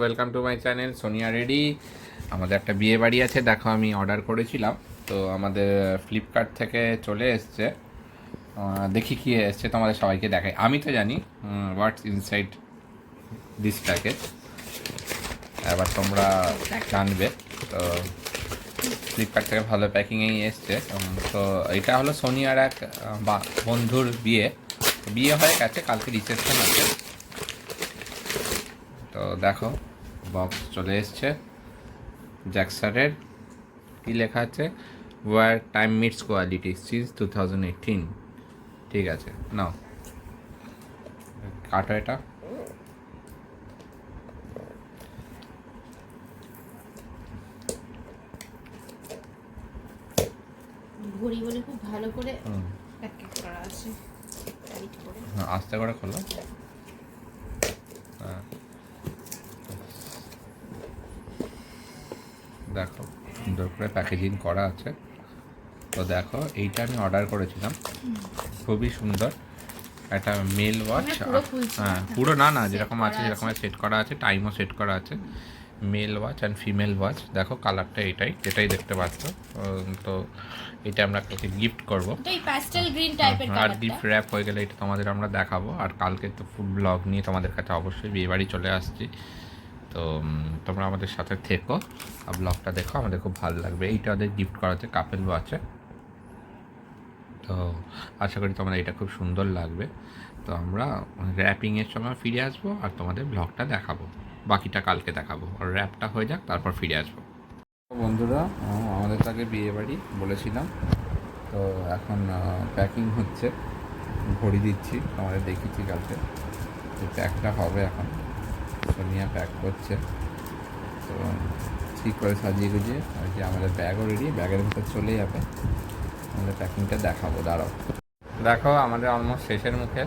Welcome to my channel Sonia ready আমাদের একটা বিয়ে বাড়ি আছে, দেখো আমি অর্ডার করেছিলাম। তো আমাদের ফ্লিপকার্ট থেকে চলে এসছে। দেখি কি এসছে, তোমাদের সবাইকে দেখাই। আমি তো জানি হোয়াটস ইনসাইড দিস প্যাকেজ এবার তোমরা জানবে। তো ফ্লিপকার্ট থেকে ভালো প্যাকিংয়েই এসছে। তো এটা হলো সোনিয়ার এক বন্ধুর বিয়ে। বিয়ে হয়ে গেছে, কালকে রিসেপশন আছে। তো দেখো বক্স চলে এসছে। জ্যাকসারের কি লেখা আছে? Where time meets quality since two thousand eighteen ঠিক আছে নাও। কাটো এটা। ঘড়ি বলে খুব ভালো করে প্যাকেট করা আছে। টাইট করে। হ্যাঁ, আস্তে করে খোলো হ্যাঁ। দেখো সুন্দর করে প্যাকেজিং করা আছে। তো দেখো এইটা আমি অর্ডার করেছিলাম। খুবই সুন্দর। একটা মেল ওয়াচ মানে খুলছে হ্যাঁ পুরো না না যেরকম আছে। যেরকম সেট করা আছে টাইমও সেট করা আছে। Male watch and female watch দেখো কালারটা এটাই এটাই দেখতে পাচ্ছ। তো এটা আমরা কালকে গিফট করব। আর গিফট র্যাপ হয়ে গেলে এটা তোমাদের আমরা দেখাবো। আর কালকে তো ফুড ব্লগ নিয়ে তোমাদের কাছে অবশ্যই বিয়ে বাড়ি চলে আসছি। তো তোমরা আমাদের সাথে থেকো। আর ব্লগটা দেখো, আমাদের খুব ভালো লাগবে। এইটা ওদের গিফট করা আছে কাপেলও আছে তো, আশা করি তোমাদের এটা খুব সুন্দর লাগবে। তো আমরা র্যাপিংয়ের সময় ফিরে আসব আর তোমাদের ব্লগটা দেখাবো। বাকিটা কালকে দেখাবো। আর র্যাপটা হয়ে যাক, তারপর ফিরে আসব। বন্ধুরা আমাদের তাকে বিয়ে বাড়ি বলেছিলাম। তো এখন প্যাকিং হচ্ছে। ঘড়ি দিচ্ছি আমাদের দেখেছি কালকে। তো প্যাকটা হবে এখন। সোনিয়া প্যাক করছে। তো ঠিক করে সাজিয়ে গুজিয়ে, আর যে আমাদের ব্যাগও রেডি ব্যাগের ভিতর চলে যাবে। আমাদের প্যাকিংটা দেখাবো, দাঁড়াও। দেখো, আমাদের অলমোস্ট শেষের মুখে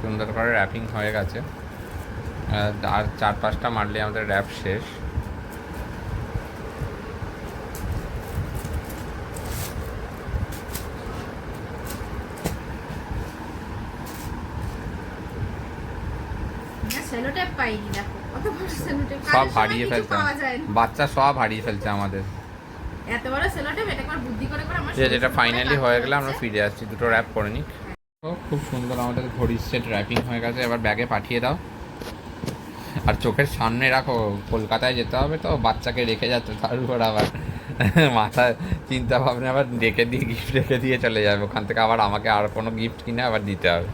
সুন্দর করে র্যাপিং হয়ে গেছে। আর চার পাঁচটা মারলে আমাদের র্যাপ শেষ না সেলোটেপ পাইনি দেখো। সব হারিয়ে ফেলছে। বাচ্চা সব হারিয়ে ফেলছে আমাদের। এত বড় সেলোটেপ এটা একবার বুদ্ধি করে করে আমার এটা সরু সরু করে ফাইনালি হয়ে গেলে আমরা ফিরে আসছি। দুটো র্যাপ করে নিই খুব সুন্দর আমাদের ঘড়ির সেট র্যাপিং হয়ে গেছে। এবার ব্যাগে পাঠিয়ে দাও। আর চোখের সামনে রাখো কলকাতায় যেতে হবে তো বাচ্চাকে রেখে যাচ্ছে তার উপর আবার। মাথায় চিন্তা ভাবনা আবার ডেকে দিয়ে গিফট রেখে দিয়ে চলে যাবে। ওখান থেকে আবার আমাকে আর কোনো গিফট কিনে আবার দিতে হবে।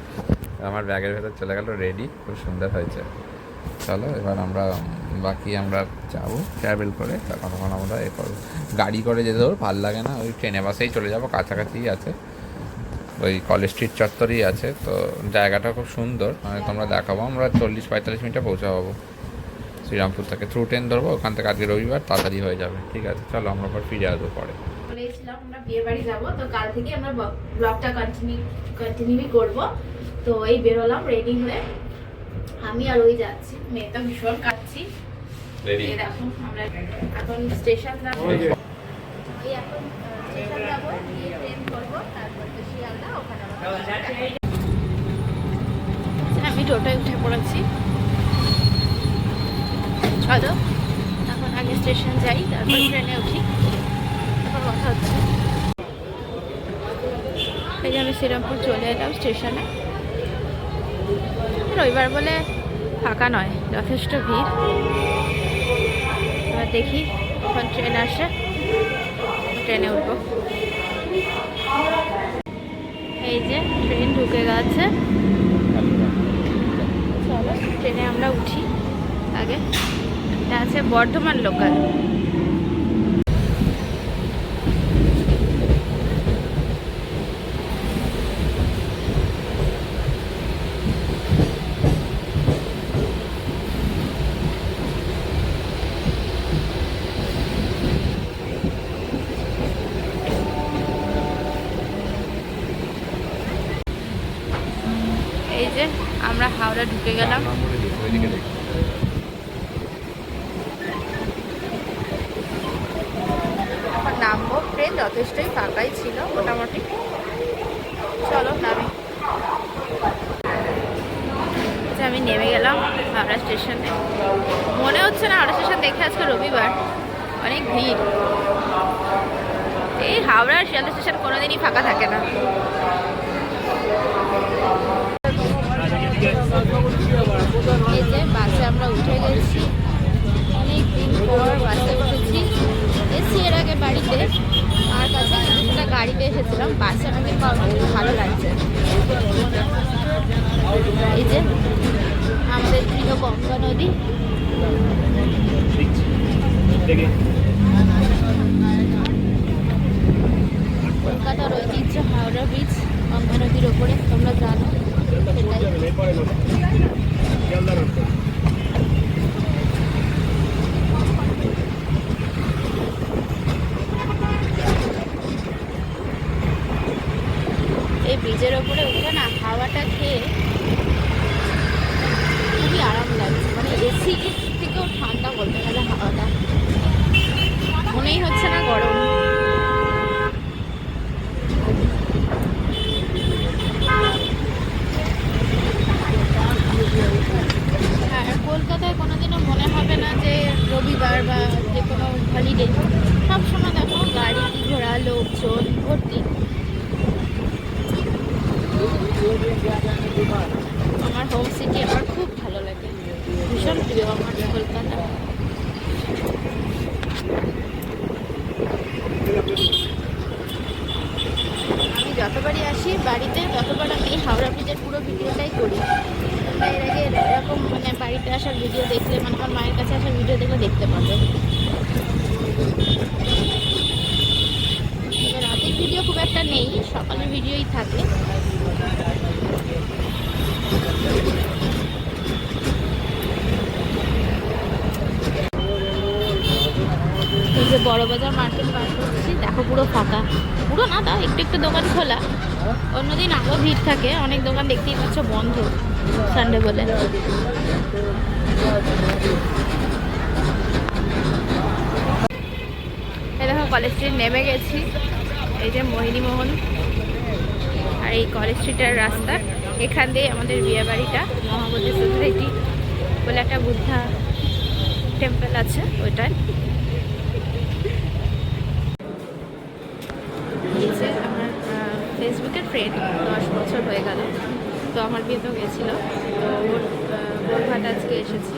আমার ব্যাগের ভেতর চলে গেল রেডি খুব সুন্দর হয়েছে। চলো, এবার আমরা বাকি আমরা যাব ট্রাভেল করে, তখন তখন আমরা এ করব গাড়ি করে যেতে ওর ভালো লাগে না, ওই ট্রেনে, বাসেই চলে যাব কাছাকাছিই আছে, ওই কলেজ স্ট্রিট চত্বরেই আছে, তো জায়গাটা খুব সুন্দর মানে তোমরা দেখাবো, আমরা চল্লিশ পঁয়তাল্লিশ মিনিটে পৌঁছাবো শ্রীরামপুর থেকে থ্রু ট্রেন ধরবো, ওখান থেকে আজকে রবিবার, তাড়াতাড়ি হয়ে যাবে, ঠিক আছে, চলো আমরা আবার ফিরে আসব পরে। বলেছিলাম আমরা বিয়ে বাড়ি যাব, তো কাল থেকে আমরা ব্লগটা কন্টিনিউ কন্টিনিউ করব, তো এই বেরোলাম রেডি হয়ে আমি আর ওই যাচ্ছি। মেয়ে তো ভীষণ কাটছি দেখো আমরা এখন স্টেশন যাব। এখন স্টেশন যাব গিয়ে ট্রেন করব তারপর তো শিয়ালদা ওখানে আবার আমি টোটোয় উঠে পড়েছি। চলো এখন আগে স্টেশন যাই তারপর ট্রেনে উঠি। তারপর কথা হচ্ছে। এই যে আমি শ্রীরামপুর চলে এলাম স্টেশনে রবিবার বলে ফাঁকা নয়, যথেষ্ট ভিড়। এবার দেখি এখন ট্রেন আসে। ট্রেনে উঠব। এই যে ট্রেন ঢুকে গেছে। চলো, ট্রেনে আমরা উঠি আগে। এটা আছে বর্ধমান লোকাল এই যে আমরা হাওড়া ঢুকে গেলাম ওইদিকে দেখি এখন নামবো ট্রেন যথেষ্টই ফাঁকাই ছিল মোটামুটি চলো নামি যে আমি নেমে গেলাম হাওড়া স্টেশনে। মনে হচ্ছে না হাওড়া স্টেশন দেখে আজকে রবিবার। অনেক ভিড়। এই হাওড়া শিয়ালদা স্টেশন কোনোদিনই ফাঁকা থাকে না। এই যে বাসে আমরা উঠে গেছি। অনেক দিন পর বাসে উঠেছি। এসছি এর আগে বাড়িতে। আর কাছে কিন্তু সেটা গাড়িতে এসেছিলাম। বাসে আমাকে ভালো লাগছে। এই যে আমাদের প্রিয় গঙ্গা নদী। কলকাতার ঐতিহ্য, হাওড়া ব্রিজ গঙ্গা নদীর ওপরে, তোমরা জানো এই ব্রিজের ওপরে উঠে না, হাওয়াটা খেয়ে খুবই আরাম লাগছে মানে এসি থেকেও ঠান্ডা বলতে গেলে হাওয়াটা মনেই হচ্ছে না গরম আর কলকাতায় কোনোদিনও মনে হবে না যে রবিবার বা যে কোনো হলিডে সবসময় দেখো গাড়ি ঘোড়া লোকজন ভর্তি আমার হোম সিটি আমার খুব ভালো লাগে ভীষণ প্রিয় আমার কলকাতা আমি যতবারই আসি বাড়িতে যতবার আমি হাওড়া ব্রিজের পুরো ভিডিওটাই করি এর আগে এরকম মানে বাড়িতে আসার ভিডিও দেখলে মানে আমার মায়ের কাছে আসার ভিডিও দেখলে দেখতে পাবে রাতের ভিডিও খুব একটা নেই, সকালের ভিডিওই থাকে। এই যে বড় বাজার মার্কেট পার করছি। দেখো পুরো ফাঁকা। পুরো না, তাও একটু একটু দোকান খোলা। অন্যদিন আরও ভিড় থাকে, অনেক দোকান দেখতেই পাচ্ছ বন্ধ সানডে বলে। দেখো কলেজ স্ট্রিট নেমে গেছি। এই যে মোহিনী মোহন আর এই কলেজ স্ট্রিটের রাস্তা। এখান দিয়ে আমাদের বিয়ে বাড়িটা মহাবোধি সোসাইটি বলে একটা বুদ্ধা টেম্পল আছে ওইটায় এই যে আমার ফেসবুকের ফ্রেন্ড দশ বছর হয়ে গেল। তো আমার বিয়েতেও গেছিল। তো ওর বোরঘাট আজকে এসেছি।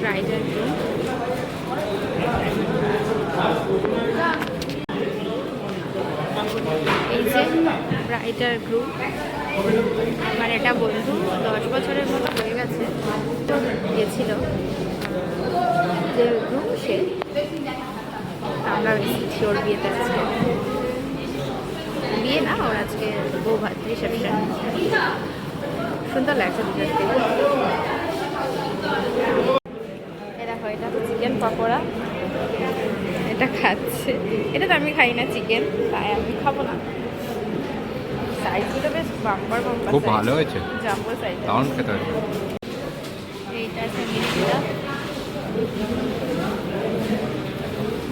ব্রাইডাল এই যে ব্রাইডাল গ্রুপ আমার এটা বন্ধু দশ বছরের মতো হয়ে গেছে। তো গেছিল। যে গ্রুপ সে। আমরা ওর বিয়েতে আজকে। বিয়ে না ওর আজকে বউ ভাত রিসেপশন সুন্দর লাগছে দুজনকে দেখো এটা তো চিকেন পকোড়া। এটা খাচ্ছে। এটা তো আমি খাই না চিকেন তাই আমি খাব না। সাইজগুলো বেশ বাম্পার বাম্পার খুব ভালো হয়েছে। জাম্বো সাইজ দারুণ খেতে হয়েছে। এইটা আছে মিষ্টিটা।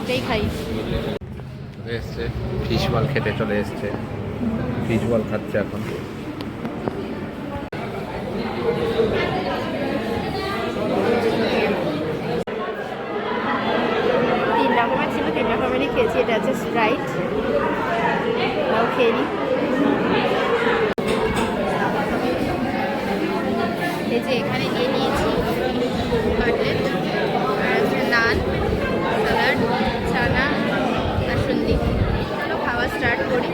এটাই খাই। এসছে। ফিশ বল খেতে চলে এসছে। ফিশ বল খাচ্ছে এখন তিন রকমের ছিল তিন রকমেরই খেয়েছি এটা আছে স্প্রাইট তাও খেয়ে নিই এই যে এখানে নিয়ে নিয়েছি কাটলেট আর আছে নান স্যালাড চানা আর সন্ধি চলো খাওয়া স্টার্ট করি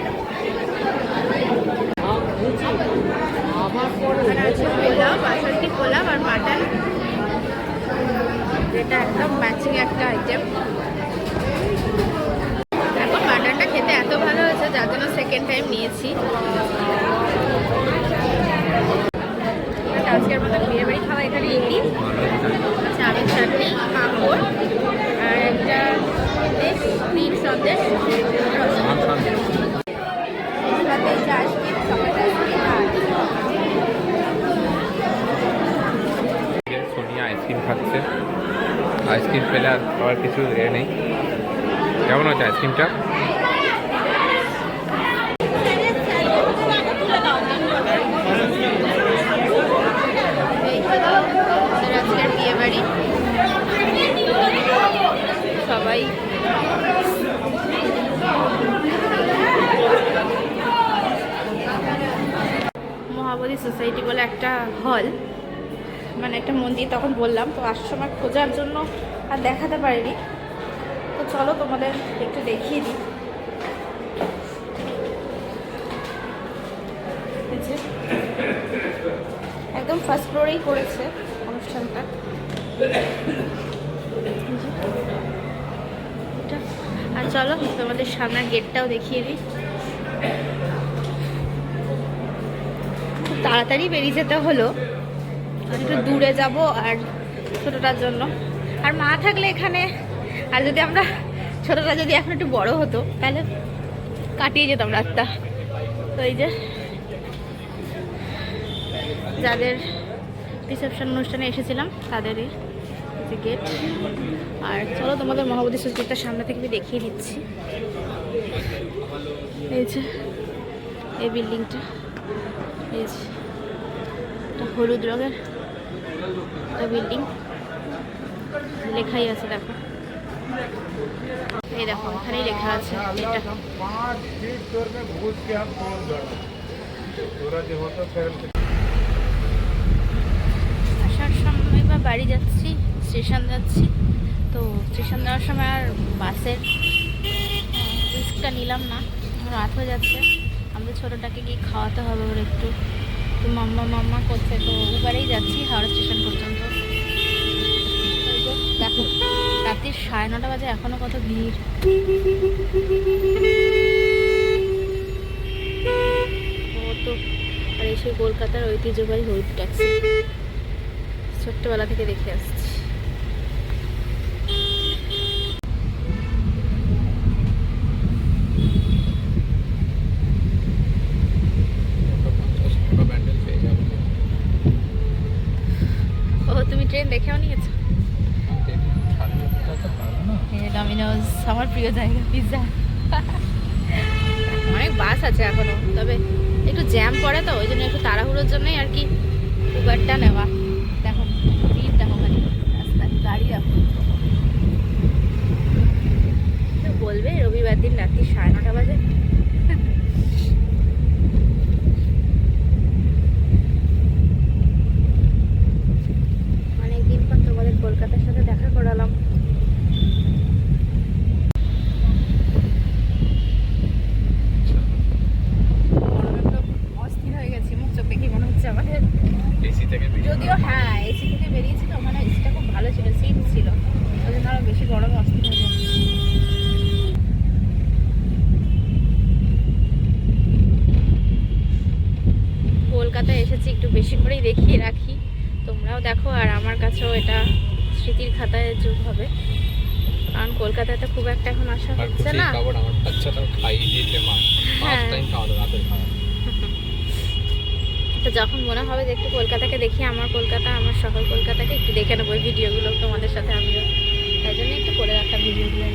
এখানে আছে পোলাও বাসন্তী পোলাও আর মাটন এটা একদম ম্যাচিং একটা আইটেম এখন বাটারটা খেতে এত ভালো হয়েছে, যার জন্য সেকেন্ড টাইম নিয়েছি। আর কিছু এ নেই। কেমন হচ্ছে আইসক্রিমটা? সবাই মহাবোধি সোসাইটি বলে একটা হল। মানে একটা মন্দির তখন বললাম। তো আসার সময় খোঁজার জন্য। আর দেখাতে পারিনি। তো চলো তোমাদের একটু দেখিয়ে দিই। একদম ফার্স্ট ফ্লোরেই করেছে অনুষ্ঠানটা। আর চলো তোমাদের সামনের গেটটাও দেখিয়ে দিই। তাড়াতাড়ি বেরিয়ে যেতে হলো। একটু দূরে যাব আর ছোটোটার জন্য। আর মা থাকলে এখানে, আর যদি আমরা ছোটোটা যদি এখন একটু বড় হতো, তাহলে কাটিয়ে যেতাম রাস্তা। তো এই যে যাদের রিসেপশন অনুষ্ঠানে এসেছিলাম, তাদেরই যে গেট আর চলো তোমাদের মহাবোধি সুযোগটার সামনে থেকে দেখিয়ে দিচ্ছি। এই যে এই বিল্ডিংটা এই যে হলুদ রঙের বিল্ডিং লেখাই আছে, দেখো। এই দেখো, এখানেই লেখা আছে আসার সময় বা বাড়ি যাচ্ছি, স্টেশন যাচ্ছি, তো স্টেশন যাওয়ার সময় আর বাসের রিস্কটা নিলাম না, রাত হয়ে যাচ্ছে। আমাদের ছোটোটাকে গিয়ে খাওয়াতে হবে ওর একটু। তো মাম্মা মাম্মা করছে, তো ওবারেই যাচ্ছি হাওড়া স্টেশন পর্যন্ত। দেখো রাত্রির সাড়ে নটা বাজে এখনও কত ভিড়? ও তো, আর এই সেই কলকাতার ঐতিহ্যবাহী হলুদ ট্যাক্সি। ছোট্টবেলা থেকে দেখে আসছি। জন্য একটু তাড়াহুড়োর জন্যই আর কি উবারটা নেওয়া দেখো ভিড় দেখো খালি রাস্তায় গাড়ি দেখো কেউ বলবে রবিবার দিন রাত্রি সাড়ে নটা বাজে অনেকদিন পর তোমাদের কলকাতার সাথে দেখা করালাম গরমে পুরো অস্থির হয়ে গেছি মুখ চোখ দেখে মনে হচ্ছে আমাদের এসি থেকে যদিও হ্যাঁ এসি থেকে বেরিয়েছিল ওখানে এসিটা খুব ভালো ছিল সিট ছিল ওই জন্য আরও বেশি গরমে অস্থির হয়ে যাচ্ছে কলকাতায় একটু বেশি করেই দেখিয়ে রাখি। তোমরাও দেখো আর আমার কাছেও এটা স্মৃতির খাতায় যোগ হবে। কারণ কলকাতায় তো খুব একটা এখন আসা হচ্ছে না। হ্যাঁ। তো যখন মনে হবে যে একটু কলকাতাকে দেখি আমার কলকাতা আমার শহর কলকাতাকে একটু দেখে নেব ভিডিওগুলো তোমাদের সাথে আমিও। তাই জন্য একটু করে রাখা ভিডিওগুলো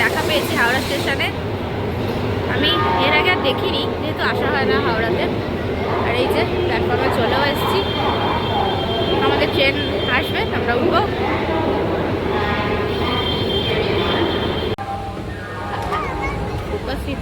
দেখা পেয়েছি হাওড়া স্টেশনে। আমি এর আগে আর দেখিনি, যেহেতু আসা হয় না হাওড়াতে। আর এই যে প্ল্যাটফর্মে চলেও এসেছি। আমাদের ট্রেন আসবে, আমরা উঠবো। উপস্থিত।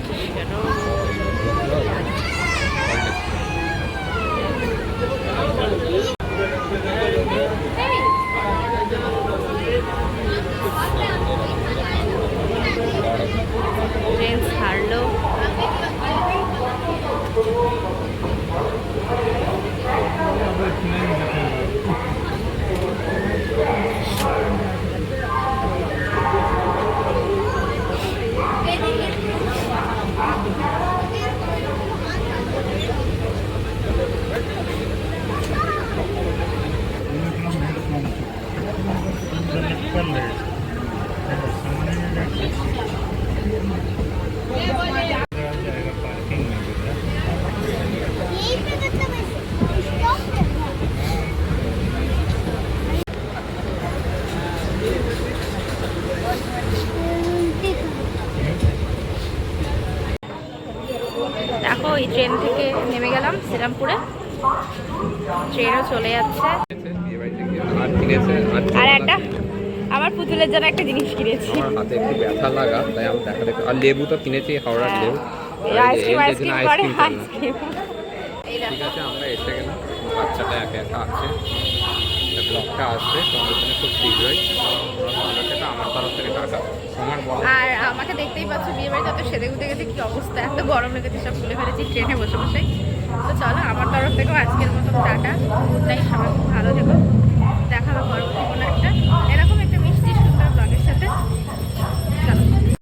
গেলাম ট্রেনও চলে যাচ্ছে। আর একটা আমার পুতুলের জন্য একটা জিনিস কিনেছি। আমার হাতে একটু ব্যথা লাগা তাই আমি আর লেবু তো কিনেছি হাওড়ার লেবু। আইসক্রিম আইসক্রিম করে আইসক্রিম ঠিক আছে আমরা এসে গেলাম। বাচ্চাটা একা একা আছে। ব্লগটা আসবে তোমাদের জন্য খুব শীঘ্রই তোমরা ভালো থেকো আমার তরফ থেকে টাটা তোমার আর আমাকে দেখতেই পাচ্ছ বিয়ে বাড়িতে অত সেদে গুতে গেছে কি অবস্থা? এত গরম লেগেছে সব খুলে ফেলেছি ট্রেনে বসে বসে তো চলো, আমার তরফ থেকেও আজকের মতো টাটা। তাই সবাই খুব ভালো থেকো। দেখা হবে পরবর্তী কোনো একটা। এরকম